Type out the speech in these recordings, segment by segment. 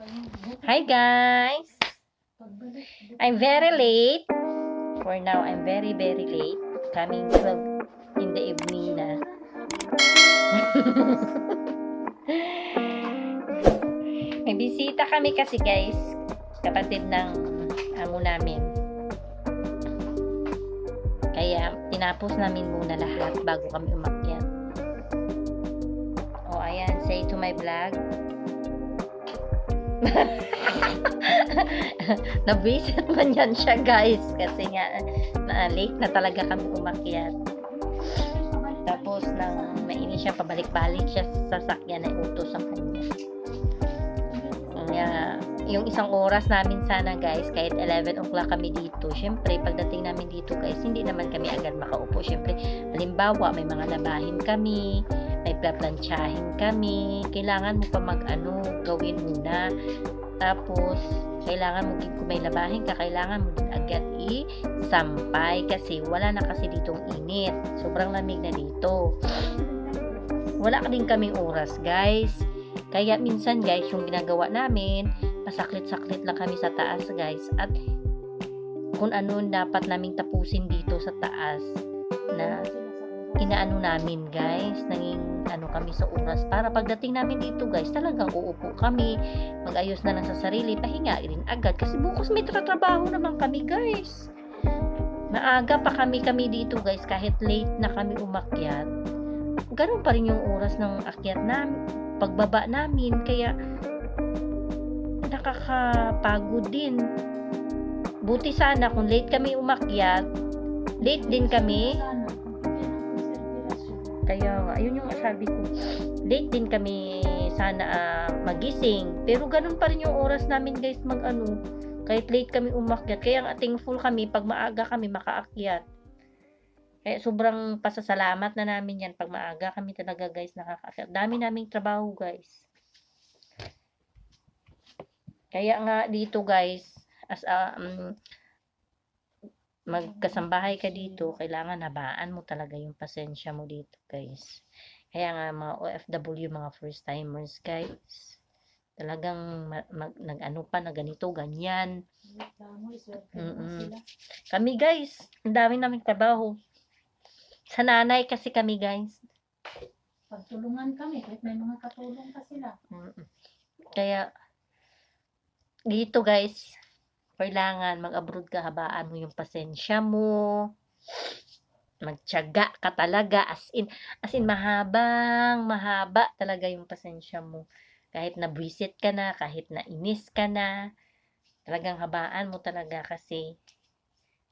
Hi guys! I'm very late. For now, I'm very very late. Coming 12 in the evening na. May bisita kami kasi guys. Kapatid ng amo namin. Kaya tinapos namin muna lahat bago kami umakyat. O ayan, say to my vlog. Nabisit man yan siya guys kasi nga na, late na talaga kami umakyat. Tapos nang mainis siya pabalik-balik siya sa sasakyan na utos ang kanya. Kaya yung isang oras namin sana guys kahit 11 o'clock kami dito. Syempre pagdating namin dito guys hindi naman kami agad makaupo. Syempre halimbawa may mga labahin kami, may plaplansyahin kami, kailangan mo pa mag-ano, gawin muna. Tapos, kailangan mo kung may labahin ka, kailangan mo din agad i-sampay kasi wala na kasi ditong init. Sobrang lamig na dito. Wala din kaming oras, guys. Kaya minsan, guys, yung ginagawa namin, pasaklit-saklit lang kami sa taas, guys. At kung ano dapat naming tapusin dito sa taas na inaano namin guys, naging ano kami sa oras para pagdating namin dito guys, talagang uupo kami, mag-ayos na lang sa sarili, pahinga rin agad kasi bukas may tratrabaho naman kami guys. Maaga pa kami kami dito guys kahit late na kami umakyat. Ganun pa rin yung oras ng akyat namin, pagbaba namin kaya nakakapagod din. Buti sana kung late kami umakyat, late din kami, nga, ayun yung sabi ko. Late din kami sana ah, magising. Pero ganun pa rin yung oras namin guys mag ano. Kahit late kami umakyat. Kaya thankful kami pag maaga kami makaakyat. Kaya sobrang pasasalamat na namin yan pag maaga kami talaga guys nakakaakyat. Dami naming trabaho guys. Kaya nga dito guys, as a, um, magkasambahay ka dito, kailangan habaan mo talaga yung pasensya mo dito, guys. Kaya nga, mga OFW, mga first timers, guys, talagang ma- mag, nag-ano pa na ganito, ganyan. Mm-mm. Kami, guys, ang dami naming trabaho. Sa nanay kasi kami, guys. Pagtulungan kami, kahit may mga katulong pa sila. Mm-mm. Kaya, dito, guys, kailangan mag-abroad ka, habaan mo yung pasensya mo. Magtiyaga ka talaga. As in, as in, mahabang, mahaba talaga yung pasensya mo. Kahit na visit ka na, kahit na inis ka na, talagang habaan mo talaga kasi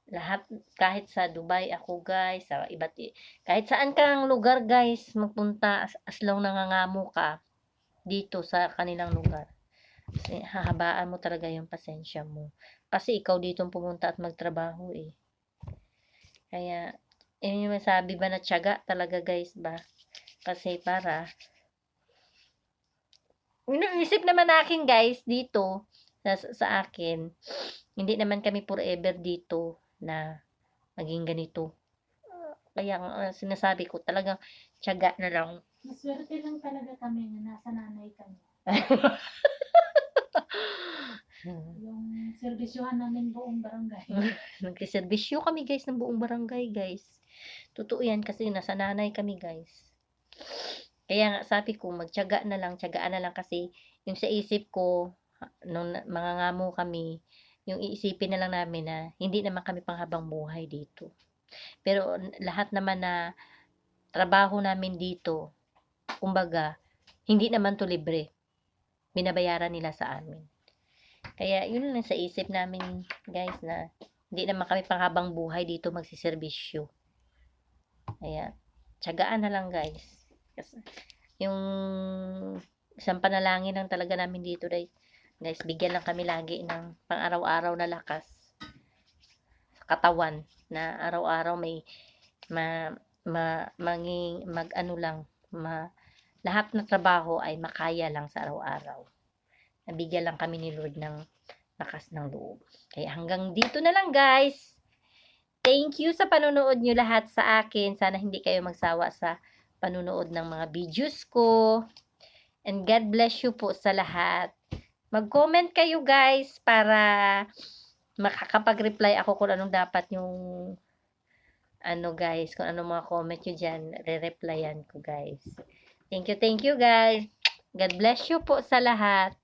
lahat, kahit sa Dubai ako guys, sa iba't, kahit saan kang lugar guys, magpunta as, as long nangangamo ka dito sa kanilang lugar. Kasi hahabaan mo talaga yung pasensya mo. Kasi ikaw dito pumunta at magtrabaho eh. Kaya, yun yung masabi ba na tiyaga talaga guys ba? Kasi para, iniisip naman akin guys dito, sa, sa akin, hindi naman kami forever dito na maging ganito. Kaya uh, sinasabi ko talagang tiyaga na lang. Maswerte lang talaga kami na nasa nanay kami. Yung servisyohan namin buong barangay. Nagsiservisyo kami guys ng buong barangay guys. Totoo yan kasi nasa nanay kami guys. Kaya nga sabi ko magtiyaga na lang, tiyagaan na lang kasi yung sa isip ko nung mga ngamo kami, yung iisipin na lang namin na hindi naman kami panghabang buhay dito. Pero lahat naman na trabaho namin dito, kumbaga, hindi naman to libre. Binabayaran nila sa amin. Kaya yun lang sa isip namin guys na hindi naman kami panghabang buhay dito magsiservisyo. Kaya, tiyagaan na lang guys. Kasi, yung isang panalangin lang talaga namin dito guys. Guys, bigyan lang kami lagi ng pang-araw-araw na lakas katawan na araw-araw may ma, ma, manging, mag ano lang, ma, lahat na trabaho ay makaya lang sa araw-araw. Nabigyan lang kami ni Lord ng lakas ng loob. Kaya hanggang dito na lang guys. Thank you sa panonood nyo lahat sa akin. Sana hindi kayo magsawa sa panonood ng mga videos ko. And God bless you po sa lahat. Mag-comment kayo guys para makakapag-reply ako kung anong dapat yung ano guys, kung anong mga comment nyo dyan, re-replyan ko guys. Thank you, thank you guys. God bless you po sa lahat.